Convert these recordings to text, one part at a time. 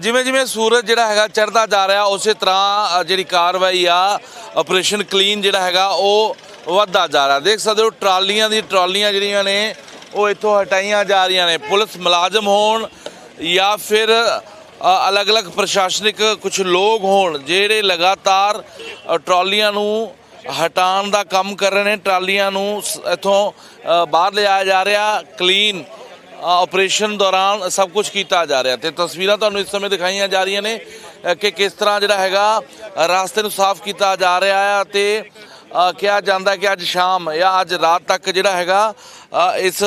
ਜਿਵੇਂ ਜਿਵੇਂ ਸੂਰਜ ਜਿਹੜਾ ਹੈਗਾ ਚੜ੍ਹਦਾ ਜਾ ਰਿਹਾ, ਉਸੇ ਤਰ੍ਹਾਂ ਜਿਹੜੀ ਕਾਰਵਾਈ ਆ ਆਪਰੇਸ਼ਨ ਕਲੀਨ ਜਿਹੜਾ ਹੈਗਾ, ਉਹ ਵੱਧਦਾ ਜਾ ਰਿਹਾ। ਦੇਖ ਸਕਦੇ ਹੋ, ਟਰਾਲੀਆਂ ਦੀ ਟਰਾਲੀਆਂ ਜਿਹੜੀਆਂ ਨੇ, ਉਹ ਇੱਥੋਂ ਹਟਾਈਆਂ ਜਾ ਰਹੀਆਂ ਨੇ। ਪੁਲਿਸ ਮੁਲਾਜ਼ਮ ਹੋਣ ਜਾਂ ਫਿਰ ਅਲੱਗ-ਅਲੱਗ ਪ੍ਰਸ਼ਾਸਨਿਕ ਕੁਝ ਲੋਕ ਹੋਣ, ਜਿਹੜੇ ਲਗਾਤਾਰ ਟਰਾਲੀਆਂ ਨੂੰ ਹਟਾਉਣ ਦਾ ਕੰਮ ਕਰ ਰਹੇ ਨੇ, ਟਰਾਲੀਆਂ ਨੂੰ ਸ- ਇੱਥੋਂ ਬਾਹਰ ਲਿਆਇਆ ਜਾ ਰਿਹਾ ਕਲੀਨ ਆਪਰੇਸ਼ਨ ਦੌਰਾਨ ਸਭ ਕੁਝ ਕੀਤਾ ਜਾ ਰਿਹਾ ਤੇ ਤਸਵੀਰਾਂ ਤੁਹਾਨੂੰ ਇਸ ਸਮੇਂ ਦਿਖਾਈਆਂ ਜਾ ਰਹੀਆਂ ਨੇ ਕਿ ਕਿਸ ਤਰ੍ਹਾਂ ਜਿਹੜਾ ਹੈਗਾ ਅ, ਰਾਸਤੇ ਨੂੰ ਸਾਫ਼ ਕੀਤਾ ਜਾ ਰਿਹਾ ਹੈ ਤੇ ਕਿਹਾ ਜਾਂਦਾ ਕਿ ਅੱਜ ਸ਼ਾਮ ਜਾਂ ਅੱਜ ਰਾਤ ਤੱਕ ਜਿਹੜਾ ਹੈਗਾ ਇਸ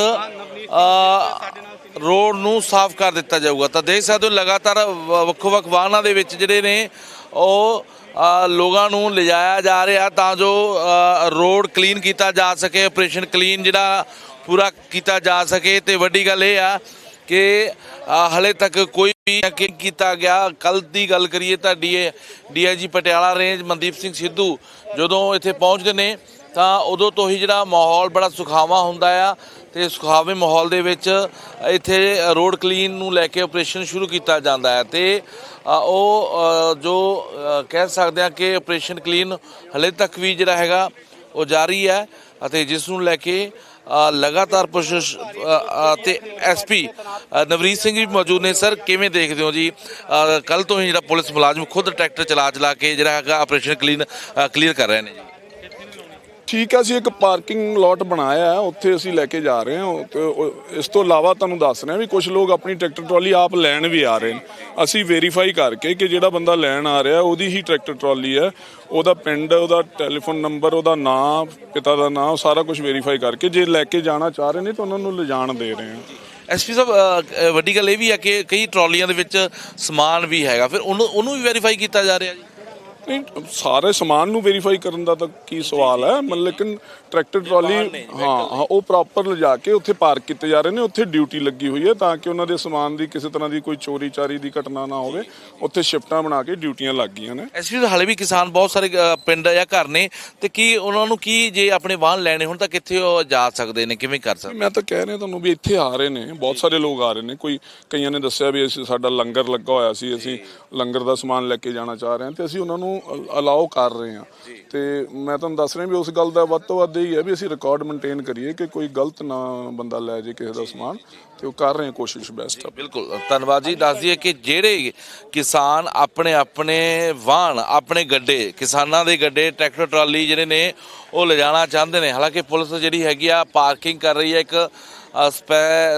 ਰੋਡ ਨੂੰ ਸਾਫ਼ ਕਰ ਦਿੱਤਾ ਜਾਊਗਾ। ਤਾਂ ਦੇਖ ਸਕਦੇ ਹੋ ਲਗਾਤਾਰ ਵ- ਵੱਖੋ ਵੱਖ ਵਾਹਨਾਂ ਦੇ ਵਿੱਚ ਜਿਹੜੇ ਨੇ ਉਹ ਲੋਕਾਂ ਨੂੰ ਲਿਜਾਇਆ ਜਾ ਰਿਹਾ ਤਾਂ ਜੋ ਰੋਡ ਕਲੀਨ ਕੀਤਾ ਜਾ ਸਕੇ ਆਪਰੇਸ਼ਨ ਕਲੀਨ ਜਿਹੜਾ ਪੂਰਾ ਕੀਤਾ ਜਾ ਸਕੇ ਤੇ ਵੱਡੀ ਗੱਲ ਇਹ ਆ ਕਿ ਅ, ਹਲੇ ਤੱਕ ਕੋਈ ਵੀ ਕਿ ਕੀਤਾ ਗਿਆ ਕੱਲ ਦੀ ਗੱਲ ਕਰੀਏ ਤਾਂ ਡੀਏ ਡੀਆਈਜੀ ਪਟਿਆਲਾ ਰੇਂਜ ਮਨਦੀਪ ਸਿੰਘ ਸਿੱਧੂ ਜਦੋਂ ਇੱਥੇ ਪਹੁੰਚਦੇ ਨੇ ਤਾਂ ਉਦੋਂ ਤੋਂ ਹੀ ਜਿਹੜਾ ਮਾਹੌਲ ਬੜਾ ਸੁਖਾਵਾਂ ਹੁੰਦਾ ਆ ਤੇ ਸੁਖਾਵੇਂ ਮਾਹੌਲ ਦੇ ਵਿੱਚ ਇੱਥੇ ਰੋਡ ਕਲੀਨ ਨੂੰ ਲੈ ਕੇ ਆਪਰੇਸ਼ਨ ਸ਼ੁਰੂ ਕੀਤਾ ਜਾਂਦਾ ਹੈ ਤੇ ਉਹ ਜੋ ਕਹਿ ਸਕਦੇ ਆ ਕਿ ਆਪਰੇਸ਼ਨ ਕਲੀਨ ਹਲੇ ਤੱਕ ਵੀ ਜਿਹੜਾ ਹੈਗਾ ਉਹ ਜਾਰੀ ਹੈ ਅਤੇ ਜਿਸ ਨੂੰ ਲੈ ਕੇ ਲਗਾਤਾਰ ਪ੍ਰਸ਼ਾਸ ਅ, ਅ, ਤੇ ਐਸਪੀ ਨਵਰੀਤ ਸਿੰਘ ਵੀ ਮੌਜੂਦ ਨੇ। ਸਰ ਕਿਵੇਂ ਦੇਖਦੇ ਹੋ ਜੀ? ਕੱਲ ਤੋਂ ਹੀ ਜਿਹੜਾ ਪੁਲਿਸ ਮੁਲਾਜ਼ਮ ਖੁਦ ਟਰੈਕਟਰ ਚਲਾ ਚਲਾ ਕੇ ਜਿਹੜਾ ਹੈਗਾ ਆਪਰੇਸ਼ਨ ਕਲੀਨ ਕਲੀਅਰ ਕਰ ਰਹੇ ਨੇ ਜੀ। ਠੀਕ ਹੈ ਅਸੀਂ ਇੱਕ ਪਾਰਕਿੰਗ ਲੋਟ ਬਣਾਇਆ ਹੈ, ਉੱਥੇ ਅਸੀਂ ਲੈ ਕੇ ਜਾ ਰਹੇ ਹਾਂ। ਤੇ ਇਸ ਤੋਂ ਇਲਾਵਾ ਤੁਹਾਨੂੰ ਦੱਸ ਰਹੇ ਹਾਂ ਵੀ ਕੁਝ ਲੋਕ ਆਪਣੀ ਟਰੈਕਟਰ ਟਰਾਲੀ ਆਪ ਲੈਣ ਵੀ ਆ ਰਹੇ ਨੇ। ਅਸੀਂ ਵੈਰੀਫਾਈ ਕਰਕੇ ਕਿ ਜਿਹੜਾ ਬੰਦਾ ਲੈਣ ਆ ਰਿਹਾ, ਉਹਦੀ ਹੀ ਟਰੈਕਟਰ ਟਰਾਲੀ ਹੈ। ਉਹਦਾ ਪਿੰਡ, ਉਹਦਾ ਟੈਲੀਫੋਨ ਨੰਬਰ ਉਹਦਾ ਨਾਮ ਪਿਤਾ ਦਾ ਨਾਮ ਸਾਰਾ ਕੁਝ ਵੈਰੀਫਾਈ ਕਰਕੇ ਜੇ ਲੈ ਕੇ ਜਾਣਾ ਚਾਹ ਰਹੇ ਨੇ ਤਾਂ ਉਹਨਾਂ ਨੂੰ ਲਿਜਾਣ ਦੇ ਰਹੇ ਹਾਂ। ਐਸਪੀ ਸਾਹਿਬ ਵੱਡੀ ਗੱਲ ਇਹ ਵੀ ਹੈ ਕਿ ਕਈ ਟਰਾਲੀਆਂ ਦੇ ਵਿੱਚ ਸਮਾਨ ਵੀ ਹੈਗਾ। ਫਿਰ ਉਹਨੂੰ ਉਹਨੂੰ ਵੀ ਵੈਰੀਫਾਈ ਕੀਤਾ ਜਾ ਰਿਹਾ ਜੀ? ਨਹੀਂ ਸਾਰੇ ਸਮਾਨ ਨੂੰ ਵੈਰੀਫਾਈ ਕਰਨ ਦਾ ਤਾਂ ਕੀ ਸਵਾਲ ਹੈ? ਮਤਲਬ ਲੇਕਿਨ ਟਰੈਕਟਰ ਟਰਾਲੀ ਹਾਂ ਹਾਂ ਉਹ ਪ੍ਰੋਪਰ ਲਿਜਾ ਕੇ ਉੱਥੇ ਪਾਰਕ ਕੀਤੇ ਜਾ ਰਹੇ ਨੇ ਉੱਥੇ ਡਿਊਟੀ ਲੱਗੀ ਹੋਈ ਹੈ ਤਾਂ ਕਿ ਉਹਨਾਂ ਦੇ ਸਮਾਨ ਦੀ ਕਿਸੇ ਤਰ੍ਹਾਂ ਦੀ ਕੋਈ ਚੋਰੀ ਚਾਰੀ ਦੀ ਘਟਨਾ ਨਾ ਹੋਵੇ। ਉੱਥੇ ਸ਼ਿਫਟਾਂ ਬਣਾ ਕੇ ਡਿਊਟੀਆਂ ਲੱਗ ਗਈਆਂ ਨੇ। ਐਸਪੀ ਹਾਲੇ ਵੀ ਕਿਸਾਨ ਬਹੁਤ ਸਾਰੇ ਪਿੰਡ ਜਾਂ ਘਰ ਨੇ ਤੇ ਕੀ ਉਹਨਾਂ ਨੂੰ ਕੀ ਜੇ ਆਪਣੇ ਵਾਹਨ ਲੈਣੇ ਹੁਣ ਤਾਂ ਕਿੱਥੇ ਉਹ ਜਾ ਸਕਦੇ ਨੇ ਕਿਵੇਂ ਕਰ ਸਕਦੇ? ਮੈਂ ਤਾਂ ਕਹਿ ਰਿਹਾ ਤੁਹਾਨੂੰ ਵੀ ਇੱਥੇ ਆ ਰਹੇ ਨੇ ਬਹੁਤ ਸਾਰੇ ਲੋਕ ਆ ਰਹੇ ਨੇ। ਕੋਈ ਕਈਆਂ ਨੇ ਦੱਸਿਆ ਵੀ ਅਸੀਂ ਸਾਡਾ ਲੰਗਰ ਲੱਗਾ ਹੋਇਆ ਸੀ ਅਸੀਂ ਲੰਗਰ ਦਾ ਸਮਾਨ ਲੈ ਕੇ ਜਾਣਾ ਚਾਹ ਰਹੇ ਹਾਂ ਤੇ ਅਸੀਂ ਉਹਨਾਂ ਨੂੰ ਅਲਾਉ ਕਰ ਰਹੇ ਹਾਂ। ਤੇ ਮੈਂ ਤੁਹਾਨੂੰ ਦੱਸ ਰਿਹਾ ਵੀ ਉਸ ਗੱਲ ਦਾ ਵੱਧ ਤੋਂ ਵੱਧ ਇਹ ਹੈ ਵੀ ਅਸੀਂ ਰਿਕਾਰਡ ਮੇਨਟੇਨ ਕਰੀਏ ਕਿ ਕੋਈ ਗਲਤ ਨਾ ਬੰਦਾ ਲੈ ਜੇ ਕਿਸੇ ਦਾ ਸਮਾਨ ਤੇ ਉਹ ਕਰ ਰਹੇ ਹਾਂ ਕੋਸ਼ਿਸ਼ ਬੈਸਟ ਆ ਬਿਲਕੁਲ। ਧੰਨਵਾਦ ਜੀ। ਦੱਸ ਦਈਏ ਕਿ ਜਿਹੜੇ ਕਿਸਾਨ ਆਪਣੇ ਆਪਣੇ ਵਾਹਨ ਆਪਣੇ ਗੱਡੇ ਕਿਸਾਨਾਂ ਦੇ ਗੱਡੇ ਟਰੈਕਟਰ ਟਰਾਲੀ ਜਿਹੜੇ ਨੇ ਉਹ ਲਿਜਾਣਾ ਚਾਹੁੰਦੇ ਨੇ। ਹਾਲਾਂਕਿ ਪੁਲਿਸ ਜਿਹੜੀ ਹੈਗੀ ਆ ਪਾਰਕਿੰਗ ਕਰ ਰਹੀ ਹੈ ਇੱਕ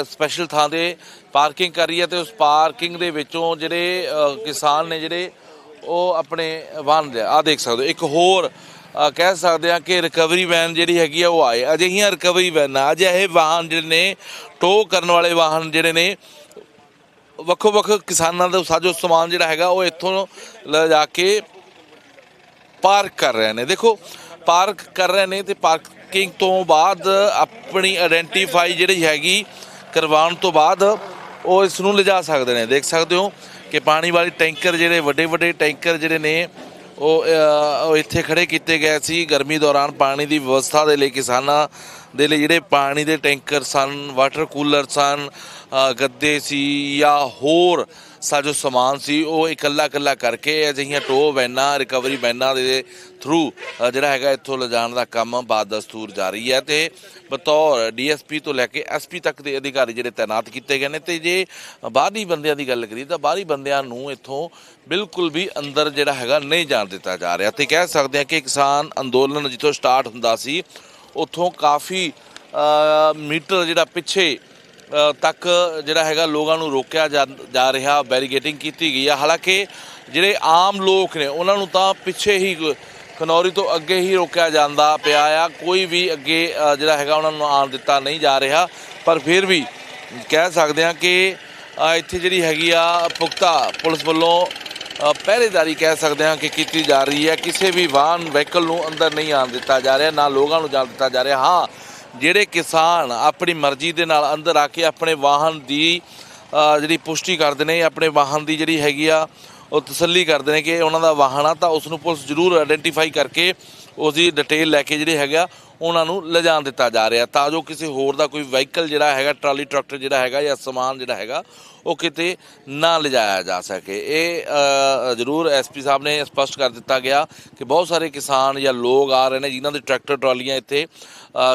ਸਪੈਸ਼ਲ ਥਾਂ ਤੇ ਪਾਰਕਿੰਗ ਕਰ ਰਹੀ ਹੈ ਤੇ ਉਸ ਪਾਰਕਿੰਗ ਦੇ ਵਿੱਚੋਂ ਜਿਹੜੇ ਕਿਸਾਨ ਨੇ ਜਿਹੜੇ ਉਹ ਆਪਣੇ ਵਾਹਨ ਆ ਦੇਖ ਸਕਦੇ ਹੋ, ਇੱਕ ਹੋਰ ਕਹਿ ਸਕਦੇ ਆ ਕਿ ਰਿਕਵਰੀ ਵੈਨ ਜਿਹੜੀ ਹੈਗੀ ਆ, ਉਹ ਆਏ। ਅਜਿਹੀਆਂ ਰਿਕਵਰੀ ਵੈਨ ਆ ਅਜਿਹੇ ਵਾਹਨ ਜਿਹੜੇ ਨੇ ਟੋ ਕਰਨ ਵਾਲੇ ਵਾਹਨ ਜਿਹੜੇ ਨੇ ਵੱਖੋ ਵੱਖ ਕਿਸਾਨਾਂ ਦਾ ਸਾਜੋ ਸਮਾਨ ਜਿਹੜਾ ਹੈਗਾ, ਉਹ ਇੱਥੋਂ ਲਿਜਾ ਕੇ ਪਾਰਕ ਕਰ ਰਹੇ ਨੇ। ਦੇਖੋ ਪਾਰਕ ਕਰ ਰਹੇ ਨੇ ਤੇ ਪਾਰਕਿੰਗ ਤੋਂ ਬਾਅਦ ਆਪਣੀ ਆਇਡੈਂਟੀਫਾਈ ਜਿਹੜੀ ਹੈਗੀ ਕਰਵਾਉਣ ਤੋਂ ਬਾਅਦ ਉਹ ਇਸ ਨੂੰ ਲਿਜਾ ਸਕਦੇ ਨੇ। ਦੇਖ ਸਕਦੇ ਹੋ ਕਿ ਪਾਣੀ ਵਾਲੀ ਟੈਂਕਰ ਜਿਹੜੇ ਵੱਡੇ ਵੱਡੇ ਟੈਂਕਰ ਜਿਹੜੇ ਨੇ, ਉਹ ਇੱਥੇ ਖੜੇ ਕੀਤੇ ਗਏ ਸੀ। ਗਰਮੀ ਦੌਰਾਨ ਪਾਣੀ ਦੀ ਵਿਵਸਥਾ ਦੇ ਲਈ ਕਿਸਾਨਾਂ ਦੇ ਲਈ ਜਿਹੜੇ ਪਾਣੀ ਦੇ ਟੈਂਕਰ ਸਨ, ਵਾਟਰ ਕੂਲਰ ਸਨ ਗੱਦੇ ਸੀ ਜਾਂ ਹੋਰ ਸਾਜੋ ਸਮਾਨ ਸੀ, ਉਹ ਇਕੱਲਾ ਇਕੱਲਾ ਕਰਕੇ ਅਜਿਹੀਆਂ ਟੋ ਵੈਨਾਂ, ਰਿਕਵਰੀ ਵੈਨਾਂ ਦੇ ਥਰੂ ਜਿਹੜਾ ਹੈਗਾ ਇੱਥੋਂ ਲਿਜਾਣ ਦਾ ਕੰਮ ਬਾਦ ਦਸਤੂਰ ਜਾਰੀ ਹੈ ਤੇ ਬਤੌਰ ਡੀਐਸਪੀ ਤੋਂ ਲੈ ਕੇ ਐਸਪੀ ਤੱਕ ਦੇ ਅਧਿਕਾਰੀ ਜਿਹੜੇ ਤਾਇਨਾਤ ਕੀਤੇ ਗਏ ਨੇ। ਤੇ ਜੇ ਬਾਹਰੀ ਬੰਦਿਆਂ ਦੀ ਗੱਲ ਕਰੀਏ ਤਾਂ ਬਾਹਰੀ ਬੰਦਿਆਂ ਨੂੰ ਇੱਥੋਂ ਬਿਲਕੁਲ ਵੀ ਅੰਦਰ ਜਿਹੜਾ ਹੈਗਾ ਨਹੀਂ ਜਾਣ ਦਿੱਤਾ ਜਾ ਰਿਹਾ। ਤੇ ਕਹਿ ਸਕਦੇ ਹਾਂ ਕਿ ਕਿਸਾਨ ਅੰਦੋਲਨ ਜਿੱਥੋਂ ਸਟਾਰਟ ਹੁੰਦਾ ਸੀ, ਉੱਥੋਂ ਕਾਫੀ ਮੀਟਰ ਜਿਹੜਾ ਪਿੱਛੇ ਤੱਕ ਜਿਹੜਾ ਹੈਗਾ ਲੋਕਾਂ ਨੂੰ ਰੋਕਿਆ ਜਾ ਜਾ ਰਿਹਾ ਬੈਰੀਗੇਟਿੰਗ ਕੀਤੀ ਗਈ ਆ। ਹਾਲਾਂਕਿ ਜਿਹੜੇ ਆਮ ਲੋਕ ਨੇ, ਉਹਨਾਂ ਨੂੰ ਤਾਂ ਪਿੱਛੇ ਹੀ ਖਨੌਰੀ ਤੋਂ ਅੱਗੇ ਹੀ ਰੋਕਿਆ ਜਾਂਦਾ ਪਿਆ ਆ। ਕੋਈ ਵੀ ਅੱਗੇ ਜਿਹੜਾ ਹੈਗਾ ਉਹਨਾਂ ਨੂੰ ਆਉਣ ਦਿੱਤਾ ਨਹੀਂ ਜਾ ਰਿਹਾ। ਪਰ ਫਿਰ ਵੀ ਕਹਿ ਸਕਦੇ ਹਾਂ ਕਿ ਇੱਥੇ ਜਿਹੜੀ ਹੈਗੀ ਆ, ਪੁਖਤਾ ਪੁਲਿਸ ਵੱਲੋਂ ਪਹਿਰੇਦਾਰੀ ਕਹਿ ਸਕਦੇ ਹਾਂ ਕਿ ਕੀਤੀ ਜਾ ਰਹੀ ਹੈ। ਕਿਸੇ ਵੀ ਵਾਹਨ ਵਹੀਕਲ ਨੂੰ ਅੰਦਰ ਨਹੀਂ ਆਉਣ ਦਿੱਤਾ ਜਾ ਰਿਹਾ, ਨਾ ਲੋਕਾਂ ਨੂੰ ਜਾਣ ਦਿੱਤਾ ਜਾ ਰਿਹਾ। ਹਾਂ ਜਿਹੜੇ ਕਿਸਾਨ ਆਪਣੀ ਮਰਜ਼ੀ ਦੇ ਨਾਲ ਅੰਦਰ ਆ ਕੇ ਆਪਣੇ ਵਾਹਨ ਦੀ ਜਿਹੜੀ ਪੁਸ਼ਟੀ ਕਰਦੇ ਨੇ, ਆਪਣੇ ਵਾਹਨ ਦੀ ਜਿਹੜੀ ਹੈਗੀ ਆ, ਉਹ ਤਸੱਲੀ ਕਰਦੇ ਨੇ ਕਿ ਉਹਨਾਂ ਦਾ ਵਾਹਨ ਆ, ਤਾਂ ਉਸ ਨੂੰ ਪੁਲਿਸ ਜ਼ਰੂਰ ਆਇਡੈਂਟੀਫਾਈ ਕਰਕੇ ਉਸ ਦੀ ਡਿਟੇਲ ਲੈ ਕੇ ਜਿਹੜੇ ਹੈਗਾ ਉਹਨਾਂ ਨੂੰ ਲਿਜਾਣ ਦਿੱਤਾ ਜਾ ਰਿਹਾ ਤਾਂ ਜੋ ਕਿਸੇ ਹੋਰ ਦਾ ਕੋਈ ਵਹੀਕਲ ਜਿਹੜਾ ਹੈਗਾ ਟਰਾਲੀ ਟਰੈਕਟਰ ਜਿਹੜਾ ਹੈਗਾ ਜਾਂ ਸਮਾਨ ਜਿਹੜਾ ਹੈਗਾ ਉਹ ਕਿਤੇ ਨਾ ਲਿਜਾਇਆ ਜਾ ਸਕੇ। ਇਹ ਅ, ਜ਼ਰੂਰ ਐਸਪੀ ਸਾਹਿਬ ਨੇ ਸਪਸ਼ਟ ਕਰ ਦਿੱਤਾ ਗਿਆ ਕਿ ਬਹੁਤ ਸਾਰੇ ਕਿਸਾਨ ਜਾਂ ਲੋਕ ਆ ਰਹੇ ਨੇ ਜਿਨ੍ਹਾਂ ਦੇ ਟਰੈਕਟਰ ਟਰਾਲੀਆਂ ਇੱਥੇ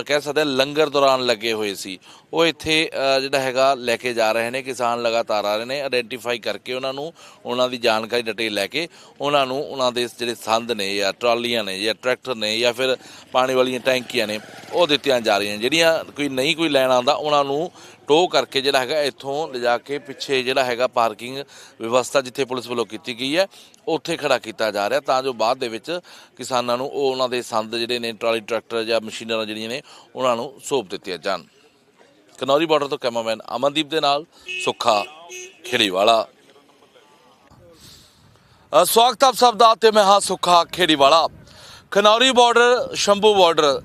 ਕਹਿ ਸਕਦੇ ਹਾਂ ਲੰਗਰ ਦੌਰਾਨ ਲੱਗੇ ਹੋਏ ਸੀ। ਉਹ ਇੱਥੇ ਜਿਹੜਾ ਹੈਗਾ ਲੈ ਕੇ ਜਾ ਰਹੇ ਨੇ ਕਿਸਾਨ ਲਗਾਤਾਰ ਆ ਰਹੇ ਨੇ ਆਇਡੈਂਟੀਫਾਈ ਕਰਕੇ ਉਹਨਾਂ ਨੂੰ ਉਹਨਾਂ ਦੀ ਜਾਣਕਾਰੀ ਡਿਟੇਲ ਲੈ ਕੇ ਉਹਨਾਂ ਨੂੰ ਉਹਨਾਂ ਦੇ ਜਿਹੜੇ ਸੰਦ ਨੇ ਜਾਂ ਟਰਾਲੀਆਂ ਨੇ ਜਾਂ ਟਰੈਕਟਰ ਨੇ ਜਾਂ ਫਿਰ ਪਾਣੀ ਵਾਲੀਆਂ ਟੈਂਕੀ ਟੈਂਕੀਆਂ ਨੇ, ਉਹ ਦਿੱਤੀਆਂ ਜਾ ਰਹੀਆਂ ਜਿਹੜੀਆਂ ਕੋਈ ਨਹੀਂ ਕੋਈ ਲੈਣ ਆਉਂਦਾ, ਉਹਨਾਂ ਨੂੰ ਟੋ ਕਰਕੇ ਜਿਹੜਾ ਹੈਗਾ ਇੱਥੋਂ ਲਿਜਾ ਕੇ ਪਿੱਛੇ ਜਿਹੜਾ ਹੈਗਾ ਪਾਰਕਿੰਗ ਵਿਵਸਥਾ ਜਿੱਥੇ ਪੁਲਿਸ ਵੱਲੋਂ ਕੀਤੀ ਗਈ ਹੈ, ਉੱਥੇ ਖੜਾ ਕੀਤਾ ਜਾ ਰਿਹਾ। ਤਾਂ ਜੋ ਬਾਅਦ ਦੇ ਵਿੱਚ ਕਿਸਾਨਾਂ ਨੂੰ ਉਹ ਉਹਨਾਂ ਦੇ ਸੰਦ ਜਿਹੜੇ ਨੇ, ਟਰਾਲੀ, ਟਰੈਕਟਰ ਜਾਂ ਮਸ਼ੀਨਰਾਂ ਜਿਹੜੀਆਂ ਨੇ, ਉਹਨਾਂ ਨੂੰ ਸੌਂਪ ਦਿੱਤੀਆਂ ਜਾਣ। ਕਨੌਰੀ ਬਾਰਡਰ ਤੋਂ ਕੈਮਰਾਮੈਨ ਅਮਨਦੀਪ ਦੇ ਨਾਲ ਸੁੱਖਾ ਖੇੜੀਵਾਲਾ। ਸਵਾਗਤ ਆਪ ਸਭ ਦਾ ਤੇ ਮੈਂ ਹਾਂ Sukha Kheriwala. Khanauri border, Shambhu border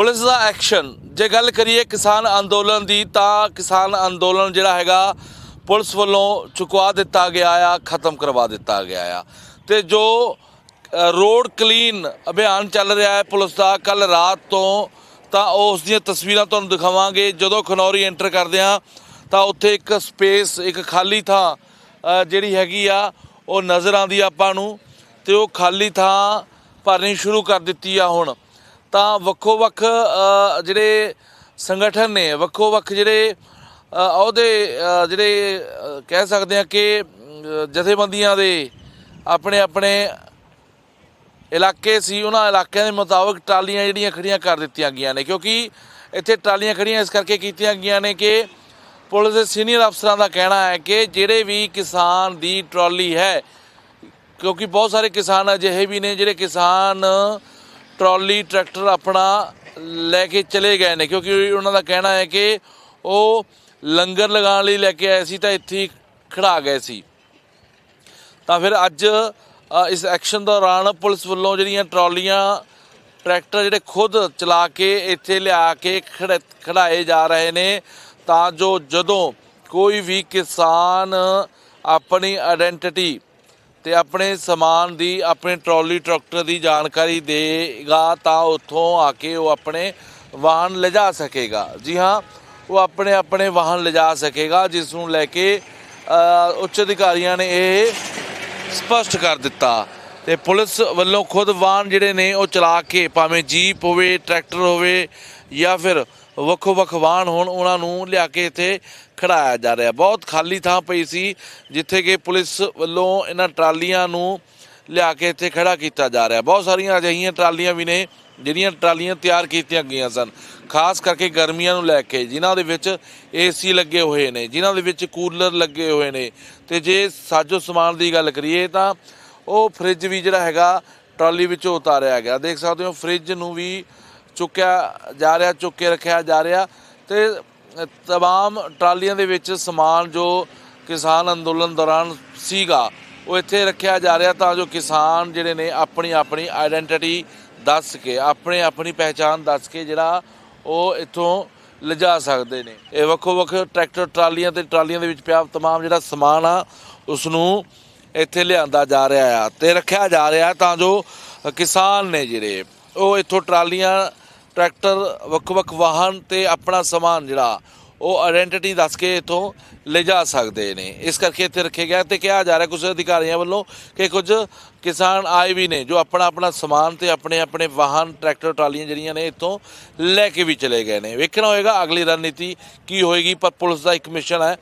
police ਦਾ ਐਕਸ਼ਨ। ਜੇ ਗੱਲ ਕਰੀਏ ਕਿਸਾਨ ਅੰਦੋਲਨ ਦੀ, ਤਾਂ ਕਿਸਾਨ ਅੰਦੋਲਨ ਜਿਹੜਾ ਹੈਗਾ, ਪੁਲਿਸ ਵੱਲੋਂ ਚੁਕਵਾ ਦਿੱਤਾ ਗਿਆ ਆ, ਖਤਮ ਕਰਵਾ ਦਿੱਤਾ ਗਿਆ ਆ। ਤੇ ਜੋ ਰੋਡ ਕਲੀਨ ਅਭਿਆਨ ਚੱਲ ਰਿਹਾ ਹੈ ਪੁਲਿਸ ਦਾ ਕੱਲ ਰਾਤ ਤੋਂ, ਤਾਂ ਉਸ ਦੀਆਂ ਤਸਵੀਰਾਂ ਤੁਹਾਨੂੰ ਦਿਖਾਵਾਂਗੇ। ਜਦੋਂ ਖਨੌਰੀ ਐਂਟਰ ਕਰਦੇ ਆ ਤਾਂ ਉੱਥੇ ਇੱਕ ਸਪੇਸ, ਇੱਕ ਖਾਲੀ ਥਾਂ ਜਿਹੜੀ ਹੈਗੀ ਆ, ਉਹ ਨਜ਼ਰ ਆਉਂਦੀ ਆਪਾਂ ਨੂੰ। ਤੇ ਉਹ ਖਾਲੀ ਥਾਂ ਭਰਨੀ ਸ਼ੁਰੂ ਕਰ ਦਿੱਤੀ ਆ ਹੁਣ। ਤਾਂ ਵੱਖੋ ਵੱਖ ਜਿਹੜੇ ਸੰਗਠਨ ਨੇ ਵੱਖੋ ਵੱਖ ਜਿਹੜੇ ਅ, ਉਹਦੇ ਜਿਹੜੇ ਕਹਿ ਸਕਦੇ ਆ ਕਿ ਜਥੇਬੰਦੀਆਂ ਦੇ ਆਪਣੇ ਆਪਣੇ ਇਲਾਕੇ ਸੀ ਉਹਨਾਂ ਇਲਾਕਿਆਂ ਦੇ ਮੁਤਾਬਕ ਟਰਾਲੀਆਂ ਜਿਹੜੀਆਂ ਖੜੀਆਂ ਕਰ ਦਿੱਤੀਆਂ ਗਈਆਂ ਨੇ। ਕਿਉਂਕਿ ਇੱਥੇ ਟਰਾਲੀਆਂ ਖੜੀਆਂ ਇਸ ਕਰਕੇ ਕੀਤੀਆਂ ਗਈਆਂ ਨੇ ਕਿ ਪੁਲਿਸ ਦੇ ਸੀਨੀਅਰ ਅਫਸਰਾਂ ਦਾ ਕਹਿਣਾ ਹੈ ਕਿ ਜਿਹੜੇ ਵੀ ਕਿਸਾਨ ਦੀ ਟਰਾਲੀ ਹੈ ਕਿਉਂਕਿ ਬਹੁਤ ਸਾਰੇ ਕਿਸਾਨ ਅਜਿਹੇ ਵੀ ਨੇ ਜਿਹੜੇ ਕਿਸਾਨ ਟਰਾਲੀ, ਟਰੈਕਟਰ ਆਪਣਾ ਲੈ ਕੇ ਚਲੇ ਗਏ ਨੇ, ਕਿਉਂਕਿ ਉਹਨਾਂ ਦਾ ਕਹਿਣਾ ਹੈ ਕਿ ਉਹ ਲੰਗਰ ਲਗਾਉਣ ਲਈ ਲੈ ਕੇ ਆਏ ਸੀ ਤਾਂ ਇੱਥੇ ਹੀ ਖੜਾ ਗਏ ਸੀ। ਤਾਂ ਫਿਰ ਅੱਜ ਇਸ ਐਕਸ਼ਨ ਦੌਰਾਨ ਪੁਲਿਸ ਵੱਲੋਂ ਜਿਹੜੀਆਂ ਟਰਾਲੀਆਂ, ਟਰੈਕਟਰ ਜਿਹੜੇ ਖੁਦ ਚਲਾ ਕੇ ਇੱਥੇ ਲਿਆ ਕੇ ਖੜ- ਖੜਾਏ ਜਾ ਰਹੇ ਨੇ, ਤਾਂ ਜੋ ਜਦੋਂ ਕੋਈ ਵੀ ਕਿਸਾਨ ਆਪਣੀ ਆਇਡੈਂਟੀਟੀ ਤੇ ਆਪਣੇ ਸਮਾਨ ਦੀ, ਆਪਣੇ ਟਰਾਲੀ, ਟਰੈਕਟਰ ਦੀ ਜਾਣਕਾਰੀ ਦੇਗਾ ਤਾਂ ਉੱਥੋਂ ਆ ਕੇ ਉਹ ਆਪਣੇ ਵਾਹਨ ਲਿਜਾ ਸਕੇਗਾ। ਜੀ ਹਾਂ, ਉਹ ਆਪਣੇ ਆਪਣੇ ਵਾਹਨ ਲਿਜਾ ਸਕੇਗਾ, ਜਿਸ ਨੂੰ ਲੈ ਕੇ ਉੱਚ ਅਧਿਕਾਰੀਆਂ ਨੇ ਇਹ ਸਪਸ਼ਟ ਕਰ ਦਿੱਤਾ। ਤੇ ਪੁਲਿਸ ਵੱਲੋਂ ਖੁਦ ਵਾਹਨ ਜਿਹੜੇ ਨੇ ਉਹ ਚਲਾ ਕੇ, ਭਾਵੇਂ ਜੀਪ ਹੋਵੇ, ਟਰੈਕਟਰ ਹੋਵੇ ਜਾਂ ਫਿਰ ਵੱਖੋ ਵੱਖ ਵਾਹਨ ਹੋਣ ਉਹਨਾਂ ਨੂੰ ਲਿਆ ਕੇ ਇੱਥੇ ਖੜਾਇਆ ਜਾ ਰਿਹਾ। ਬਹੁਤ ਖਾਲੀ ਥਾਂ ਪਈ ਸੀ, ਜਿੱਥੇ ਕਿ ਪੁਲਿਸ ਵੱਲੋਂ ਇਹਨਾਂ ਟਰਾਲੀਆਂ ਨੂੰ ਲਿਆ ਕੇ ਇੱਥੇ ਖੜਾ ਕੀਤਾ ਜਾ ਰਿਹਾ। ਬਹੁਤ ਸਾਰੀਆਂ ਅਜਿਹੀਆਂ ਟਰਾਲੀਆਂ ਵੀ ਨੇ, ਜਿਹੜੀਆਂ ਟਰਾਲੀਆਂ ਤਿਆਰ ਕੀਤੀਆਂ ਗਈਆਂ ਸਨ। ਖਾਸ ਕਰਕੇ ਗਰਮੀਆਂ ਨੂੰ ਲੈ ਕੇ, ਜਿਨ੍ਹਾਂ ਦੇ ਵਿੱਚ ਏਸੀ ਲੱਗੇ ਹੋਏ ਨੇ, ਜਿਨ੍ਹਾਂ ਦੇ ਵਿੱਚ ਕੂਲਰ ਲੱਗੇ ਹੋਏ ਨੇ। ਤੇ ਜੇ ਸਾਜੋ ਸਮਾਨ ਦੀ ਗੱਲ ਕਰੀਏ ਤਾਂ ਉਹ ਫ੍ਰਿਜ ਵੀ ਜਿਹੜਾ ਹੈਗਾ, ਟਰਾਲੀ ਵਿੱਚੋਂ ਉਤਾਰਿਆ ਗਿਆ। ਦੇਖ ਸਕਦੇ ਹੋ, ਫ੍ਰਿਜ ਨੂੰ ਵੀ ਚੁੱਕਿਆ ਜਾ ਰਿਹਾ, ਚੁੱਕ ਕੇ ਰੱਖਿਆ ਜਾ ਰਿਹਾ ਤੇ ਤਮਾਮ ਟਰਾਲੀਆਂ ਦੇ ਵਿੱਚ ਸਮਾਨ ਜੋ ਕਿਸਾਨ ਅੰਦੋਲਨ ਦੌਰਾਨ ਸੀਗਾ, ਉਹ ਇੱਥੇ ਰੱਖਿਆ ਜਾ ਰਿਹਾ ਤਾਂ ਜੋ ਕਿਸਾਨ ਜਿਹੜੇ ਨੇ ਆਪਣੀ ਆਪਣੀ ਆਇਡੈਂਟੀਟੀ ਦੱਸ ਕੇ, ਆਪਣੇ ਆਪਣੀ ਪਹਿਚਾਣ ਦੱਸ ਕੇ ਜਿਹੜਾ ਉਹ ਇੱਥੋਂ ਲਿਜਾ ਸਕਦੇ ਨੇ। ਇਹ ਵੱਖੋ ਵੱਖ ਟਰੈਕਟਰ ਟਰਾਲੀਆਂ ਤੇ ਟਰਾਲੀਆਂ ਦੇ ਵਿੱਚ ਪਿਆ ਤਮਾਮ ਜਿਹੜਾ ਸਮਾਨ ਆ ਉਸ ਨੂੰ ਇੱਥੇ ਲਿਆਂਦਾ ਜਾ ਰਿਹਾ ਆ ਤੇ ਰੱਖਿਆ ਜਾ ਰਿਹਾ ਤਾਂ ਜੋ ਕਿਸਾਨ ਨੇ ਜਿਹੜੇ ਉਹ ਇੱਥੋਂ ਟਰਾਲੀਆਂ ਟਰੈਕਟਰ ਵੱਖ-ਵੱਖ ਵਾਹਨ ਤੇ ਆਪਣਾ ਸਮਾਨ ਜਿਹੜਾ, ਉਹ ਆਇਡੈਂਟੀਟੀ ਦੱਸ ਕੇ ਇਥੋਂ ਲਿਜਾ ਸਕਦੇ ਨੇ। ਇਸ ਕਰਕੇ ਇੱਥੇ ਰੱਖਿਆ ਗਿਆ ਤੇ ਕਿਹਾ ਜਾ ਰਿਹਾ ਕੁਝ ਅਧਿਕਾਰੀਆਂ ਵੱਲੋਂ ਕਿ ਕੁਝ ਕਿਸਾਨ ਆਏ ਵੀ ਨੇ ਜੋ ਆਪਣਾ ਆਪਣਾ ਸਮਾਨ ਤੇ ਆਪਣੇ ਆਪਣੇ ਵਾਹਨ, ਟਰੈਕਟਰ, ਟਰਾਲੀਆਂ ਜਿਹੜੀਆਂ ਨੇ ਇੱਥੋਂ ਲੈ ਕੇ ਵੀ ਚਲੇ ਗਏ ਨੇ। ਵੇਖਣਾ ਹੋਏਗਾ ਅਗਲੀ ਰਣਨੀਤੀ ਕੀ ਹੋਏਗੀ, ਪਰ ਪੁਲਿਸ ਦਾ ਇੱਕ ਮਿਸ਼ਨ ਹੈ